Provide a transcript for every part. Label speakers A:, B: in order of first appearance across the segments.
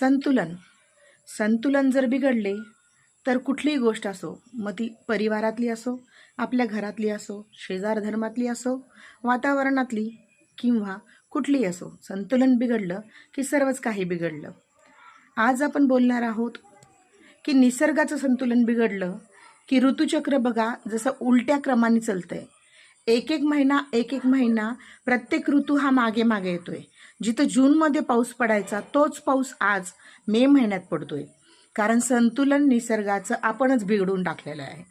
A: संतुलन. संतुलन जर बिघडले तर कुठलीही गोष्ट असो मग ती परिवारातली असो आपल्या घरातली असो शेजार धर्मातली असो वातावरणातली किंवा कुठलीही असो संतुलन बिघडलं की सर्वच काही बिघडलं. आज आपण बोलणार आहोत की निसर्गाचं संतुलन बिघडलं की ऋतुचक्र बघा जसं उलट्या क्रमाने चालतं आहे एक एक महिना एक एक महिना प्रत्येक ऋतू हा मागे मागे येतो आहे जिथं जूनमध्ये पाऊस पडायचा तोच पाऊस आज मे महिन्यात पडतोय. कारण संतुलन निसर्गाचं आपणच बिघडून टाकलेलं आहे.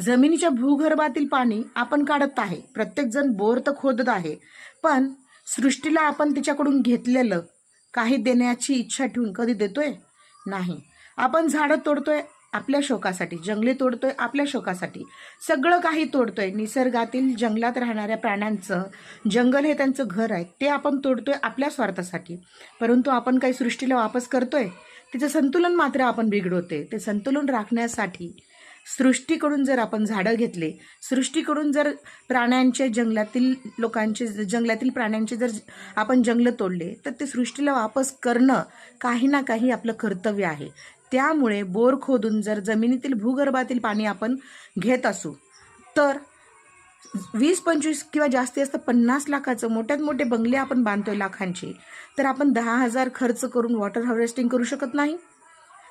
A: जमिनीच्या भूगर्भातील पाणी आपण काढत आहे. प्रत्येकजण बोर तर खोदत आहे. पण सृष्टीला आपण तिच्याकडून घेतलेलं काही देण्याची इच्छा ठेवून कधी देतोय? नाही. आपण झाडं तोडतोय आपल्या शोकासाठी जंगले तोडतोय आपल्या शोकासाठी. सगळं काही तोडतोय. निसर्गातील जंगलात राहणाऱ्या प्राण्यांचं जंगल हे त्यांचं घर आहे ते आपण तोडतोय आपल्या स्वार्थासाठी. परंतु आपण काही सृष्टीला वापस करतोय तिचं संतुलन मात्र आपण बिघडवते ते संतुलन राखण्यासाठी सृष्टीकडून जर आपण झाडं घेतले सृष्टीकडून जर प्राण्यांचे जंगलातील लोकांचे जंगलातील प्राण्यांचे जर आपण जंगलं तोडले तर ते सृष्टीला वापस करणं काही ना काही आपलं कर्तव्य आहे. त्यामुळे बोर खोदून जर जमिनीतील भूगर्भातील पाणी आपण घेत असू तर वीस पंचवीस किंवा जास्तीत जास्त पन्नास लाखाचं मोठ्यात मोठे बंगले आपण बांधतोय लाखांचे तर आपण दहा हजार खर्च करून वॉटर हार्वेस्टिंग करू शकत नाही.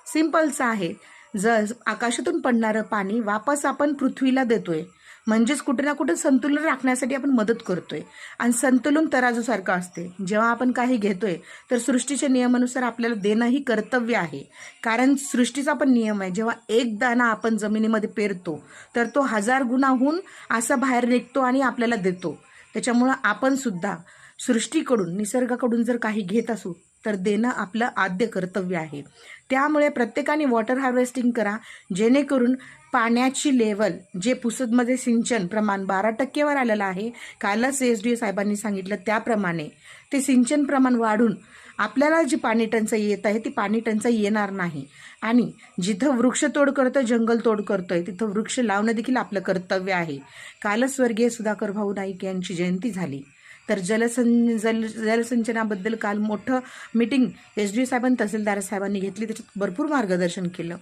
A: सिम्पलचं आहे. जर आकाशातून पडणारं पाणी वापस आपण पृथ्वीला देतोय म्हणजेच कुठे ना कुठे संतुलन राखण्यासाठी आपण मदत करतोय. आणि संतुलन तराजूसारखं असते. जेव्हा आपण काही घेतोय तर सृष्टीच्या नियमानुसार आपल्याला देणंही कर्तव्य आहे. कारण सृष्टीचा पण नियम आहे. जेव्हा एक दाना आपण जमिनीमध्ये पेरतो तर तो हजार गुणाहून असा बाहेर निघतो आणि आपल्याला देतो. त्याच्यामुळं आपण सुद्धा सृष्टीकडून निसर्गाकडून जर काही घेत असू तर देणं आपलं आद्य कर्तव्य आहे. त्यामुळे प्रत्येकाने वॉटर हार्वेस्टिंग करा. जेणेकरून पाण्याची लेवल जे पुसदमध्ये सिंचन प्रमाण बारा टक्केवर आलेलं आहे कालच एस डी साहेबांनी सांगितलं त्याप्रमाणे ते सिंचन प्रमाण वाढून आपल्याला जी पाणी टंचाई येत आहे ती पाणी टंचाई येणार नाही. आणि जिथं वृक्षतोड करतोय जंगल तोड करतोय तिथं वृक्ष लावणं देखील आपलं कर्तव्य आहे. कालच स्वर्गीय सुधाकर भाऊ नाईक यांची जयंती झाली. तर जलसं जल जलसिंचनाबद्दल काल मोठं मिटिंग एस डी साहेबांनी तहसीलदार साहेबांनी घेतली. त्याच्यात भरपूर मार्गदर्शन केलं.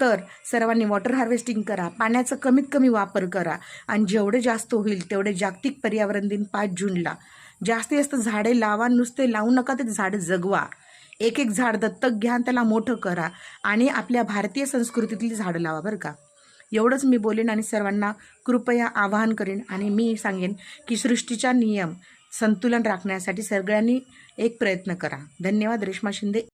A: तर सर्वांनी वॉटर हार्वेस्टिंग करा पाण्याचा कमीत कमी वापर करा आणि जेवढे जास्त होईल तेवढे जागतिक पर्यावरण दिन पाच जूनला. जास्तीत जास्त झाडे लावा नुसते लावू नका ते झाडं जगवा. एक एक झाड दत्तक घ्या त्याला मोठं करा आणि आपल्या भारतीय संस्कृतीतली झाडं लावा बरं का. एवढंच मी बोलेन आणि सर्वांना कृपया आवाहन करेन आणि मी सांगेन की सृष्टीचा नियम संतुलन राखण्यासाठी सगळ्यांनी एक प्रयत्न करा. धन्यवाद रेश्मा शिंदे.